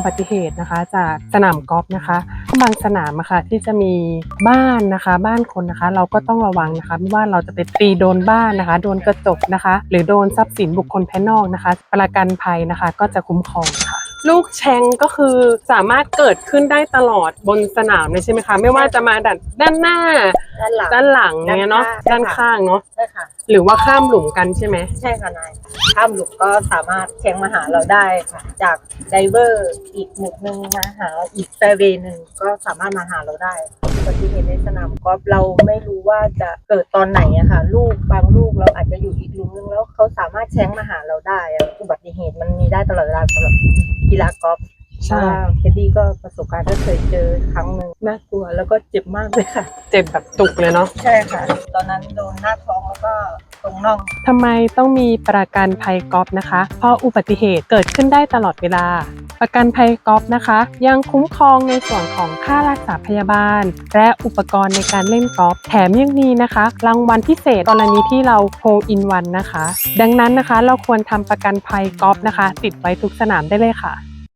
อุบัติเหตุนะคะ จากสนามกอล์ฟนะคะ บางสนามอะค่ะที่จะมีบ้านนะคะ บ้านคนนะคะ เราก็ต้องระวังนะคะไม่ว่าเราจะไปตีโดนบ้านนะคะ โดนกระจกนะคะ หรือโดนทรัพย์สินบุคคลภายนอกนะคะ ประกันภัยนะคะ ก็จะคุ้มครองค่ะลูกแชงก็คือสามารถเกิดขึ้นได้ตลอดบนสนามเลยใช่ไหมคะ ไม่ว่าจะมาด้านด้านหน้า ด้านหลังด้านหลังเนี้ยเนาะด้าด้านนข้างข้างเนาะใช่ค่ะหรือว่าข้ามหลุมกันใช่ไหมใช่ค่ะนาย ข้ามหลุมก็สามารถแข่งมาหาเราได้ค่ะจากไดเวอร์อีกหมุดหนึ่งมาหาอีกแฟเวหนึ่งก็สามารถมาหาเราได้อุบัติเหตุในสนามกอล์ฟเราไม่รู้ว่าจะเกิดตอนไหนอะค่ะลูกบางลูกเราอาจจะอยู่อีกหลุมนึงแล้วเขาสามารถแช้งมาหาเราได้อะอุบัติเหตุมันมีได้ตลอดเวลาสำหรับกีฬากอล์ฟใช่เพราะว่าเคดดี้ก็ประสบการณ์ก็เคยเจอครั้งหนึ่งน่ากลัวแล้วก็เจ็บมากเลยค่ะ เจ็บแบบจุกเลยเนาะใช่ค่ะ ตอนนั้นโดนหน้าท้องแล้วก็ น่องทำไมต้องมีประกันภัยกอล์ฟนะคะ เพราะอุบัติเหตุเกิดขึ้นได้ตลอดเวลา ประกันภัยกอล์ฟนะคะ ยังคุ้มครองในส่วนของค่ารักษาพยาบาล และอุปกรณ์ในการเล่นกอล์ฟแถมยังมีนะคะ รางวัลพิเศษกรณีที่เราโฮอินวันนะคะ ดังนั้นนะคะเราควรทำประกันภัยกอล์ฟนะคะ ติดไว้ทุกสนามได้เลยค่ะ